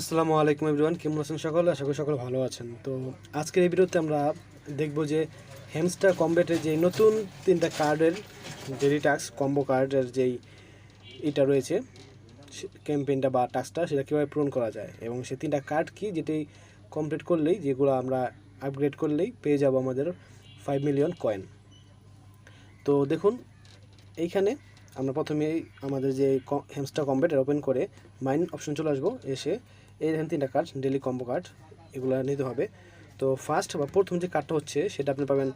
আসসালামু আলাইকুম এভরিওয়ান কেমন আছেন সকলে? আশা করি সকলে ভালো আছেন। তো আজকের এই ভিডিওতে আমরা দেখব যে হ্যামস্টার কমব্যাটের যে নতুন তিনটা কার্ডের যে রিটাক্স কম্বো কার্ডের যেই এটা রয়েছে ক্যাম্পেইনটা বা টাস্কটা সেটা কীভাবে পূরণ করা যায় এবং সে তিনটা কার্ড কি যেটি কমপ্লিট করলেই, যেগুলো আমরা আপগ্রেড করলেই পেয়ে যাব আমাদের ফাইভ মিলিয়ন কয়েন তো দেখুন, এইখানে আমরা প্রথমেই আমাদের যে হ্যামস্টার কম্বেট ওপেন করে মাইন অপশন চলে আসব, এসে এই দেখেন তিনটা কার্ড ডেলি কম্বো কার্ড এগুলো নিতে হবে। তো ফার্স্ট বা প্রথম যে কার্ডটা হচ্ছে, সেটা আপনি পাবেন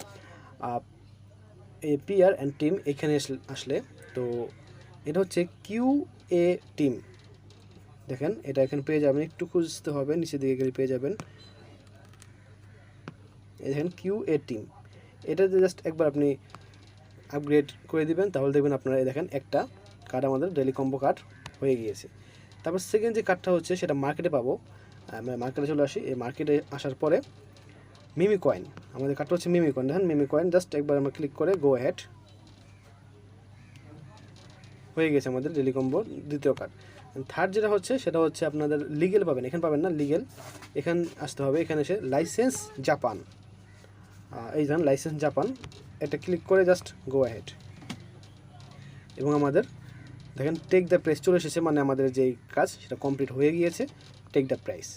এই পিআর অ্যান্ড টিম এখানে আসলে তো এটা হচ্ছে কিউ এ টিম দেখেন, এটা এখানে পেয়ে যাবেন, একটু খুঁজতে হবে, নিচের দিকে গেলে পেয়ে যাবেন। এই দেখেন কিউ এ টিম এটাতে জাস্ট একবার আপনি আপগ্রেড করে দিবেন, তাহলে দেখবেন আপনারা দেখেন একটা কার্ড আমাদের ডেলি কম্বো কার্ড হয়ে গিয়েছে। তারপর সেকেন্ড যে কার্ডটা হচ্ছে, সেটা মার্কেটে পাবো। আমরা মার্কেটে চলে আসি। এই মার্কেটে আসার পরে মিমি কয়েন আমাদের কার্ডটা হচ্ছে মিমি কয়েন দেখেন মিমি কয়েন জাস্ট একবার আমরা ক্লিক করে গো হেড হয়ে গেছে আমাদের ডেলি কম্বোর দ্বিতীয় কার্ড থার্ড যেটা হচ্ছে, সেটা হচ্ছে আপনাদের লিগেল পাবেন। এখানে পাবেন না লিগেল এখানে আসতে হবে। এখানে এসে লাইসেন্স জাপান এই যান লাইসেন্স জাপান। এটা ক্লিক করে জাস্ট গো অ্যাহেড এবং আমাদের, দেখেন টেক দ্য প্রাইস চলে এসেছে মানে আমাদের যেই কাজ, সেটা কমপ্লিট হয়ে গিয়েছে টেক দ্য প্রাইস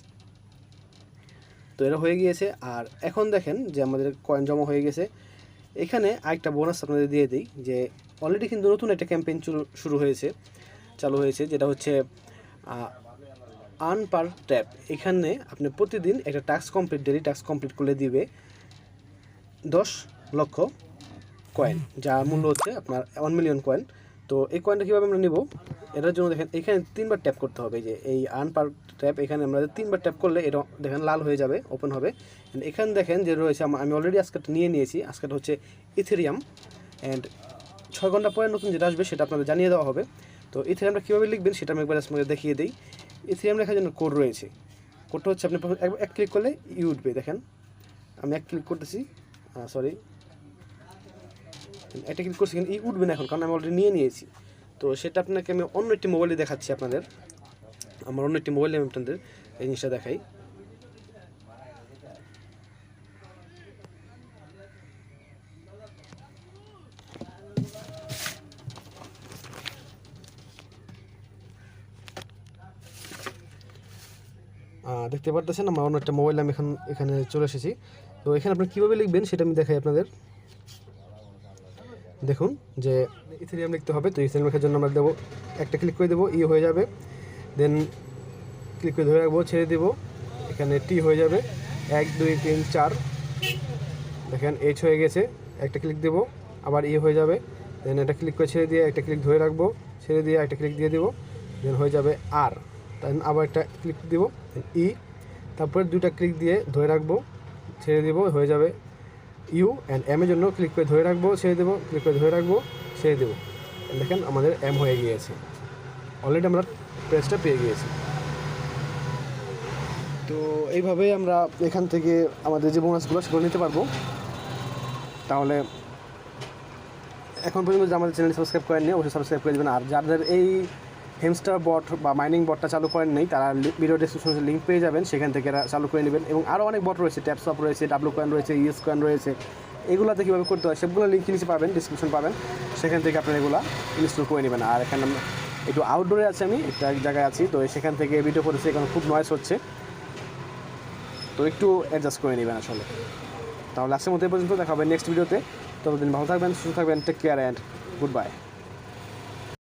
তো এটা হয়ে গিয়েছে, আর এখন দেখেন যে আমাদের কয়েন জমা হয়ে গেছে। এখানে আরেকটা বোনাস আপনাদের দিয়ে দিই, যে অলরেডি কিন্তু নতুন একটা ক্যাম্পেইন শুরু হয়েছে, চালু হয়েছে, যেটা হচ্ছে আর্ন পার ট্যাপ এখানে আপনি প্রতিদিন একটা task complete daily task complete করলে দিবে। দশ লক্ষ কয়েন যার মূল্য হচ্ছে আপনার ওয়ান মিলিয়ন কয়েন তো এই কয়েনটা কীভাবে আমরা নিব? এটার জন্য দেখেন, এখানে তিনবার ট্যাপ করতে হবে। যে এই আর্ন পার ট্যাপ এখানে আমরা তিনবার ট্যাপ করলে এটা দেখেন লাল হয়ে যাবে ওপেন হবে। এখানে দেখেন যে রয়েছে, আমা- অলরেডি আজকেটা নিয়ে নিয়েছি। আজকেটা হচ্ছে ইথেরিয়াম অ্যান্ড ছয় ঘণ্টা পরে নতুন যেটা আসবে, সেটা আপনাদের জানিয়ে দেওয়া হবে। তো ইথেরিয়ামটা কীভাবে লিখবেন, সেটা আমি একবার আপনাদের দেখিয়ে দিই। ইথেরিয়াম লেখার জন্য কোড রয়েছে। কোডটা হচ্ছে আপনি এক- ক্লিক করলে ই উঠবে, দেখেন। আমি এক ক্লিক করতেছি। সরি এটা ক্লিক করছি, কিন্তু ই উঠবে না এখন, কারণ আমি অলরেডি নিয়ে নিয়েছি। তো সেটা আপনাকে আমি অন্য একটি মোবাইলে দেখাচ্ছি আপনাদের। আমার অন্য একটি মোবাইলে আমি আপনাদের এই জিনিসটা দেখাই। দেখতে পারতেছেন, আমার অন্য একটা মোবাইল আমি এখন এখানে চলে এসেছি। তো এখানে আপনি কীভাবে লিখবেন সেটা আমি দেখাই আপনাদের। দেখুন যে ইথেরিয়াম লিখতে হবে, তো ইথেরিয়াম লেখার জন্য আমরা দেবো, একটা ক্লিক করে দেবো ই হয়ে যাবে। দেন ক্লিক করে ধরে রাখব, ছেড়ে দেবো। এখানে টি হয়ে যাবে। এক, দুই, তিন, চার। দেখেন এইচ হয়ে গেছে, একটা ক্লিক দেবো, আবার ই হয়ে যাবে। দেন এটা ক্লিক করে ছেড়ে দিয়ে একটা ক্লিক ধরে রাখব, ছেড়ে দিয়ে একটা ক্লিক দিয়ে দেবো। দেন হয়ে যাবে আর দেন আবার একটা ক্লিক দিব ই তারপরে দুইটা ক্লিক দিয়ে ধরে রাখব, ছেড়ে দিব, হয়ে যাবে ইউ অ্যান্ড এম এর জন্য ক্লিক করে ধরে রাখব, ছেড়ে দেবো ক্লিক করে ধরে রাখব, ছেড়ে দেবো। দেখেন আমাদের এম হয়ে গিয়েছে। অলরেডি আমরা প্রেসটা পেয়ে গিয়েছি। তো এইভাবে আমরা এখান থেকে আমাদের যে বোনাসগুলো সেগুলো নিতে পারব। তাহলে এখন পর্যন্ত আমাদের চ্যানেল সাবস্ক্রাইব করেননি, অবশ্যই সাবস্ক্রাইব করে দেবেন। আর যাদের এই হেমস্টার বট বা মাইনিং বটটা চালু করেন নেই, তারা ভিডিও ডিসক্রিপশনে লিঙ্ক পেয়ে যাবেন, সেখান থেকে চালু করে নেবেন। এবং আরও অনেক বট রয়েছে ট্যাপসপ রয়েছে ডাব্লু কয়েন রয়েছে ইএস কয়েন রয়েছে, এগুলোতে কীভাবে করতে হয় সবগুলো লিঙ্ক নিচে পাবেন ডিসক্রিপশন পাবেন, সেখান থেকে আপনারা এগুলো ইনস্টল করে নেবেন। আর এখানে একটু আউটডোরে আছি আমি, একটা এক জায়গায় আছি, তো সেখান থেকে ভিডিও করেছি এখানে খুব নয়েস হচ্ছে। তো একটু অ্যাডজাস্ট করে নেবেন আসলে। তাহলে আজকের মধ্যে পর্যন্ত, দেখা হবে নেক্সট ভিডিওতে ততদিন ভালো থাকবেন, সুস্থ থাকবেন take care and good bye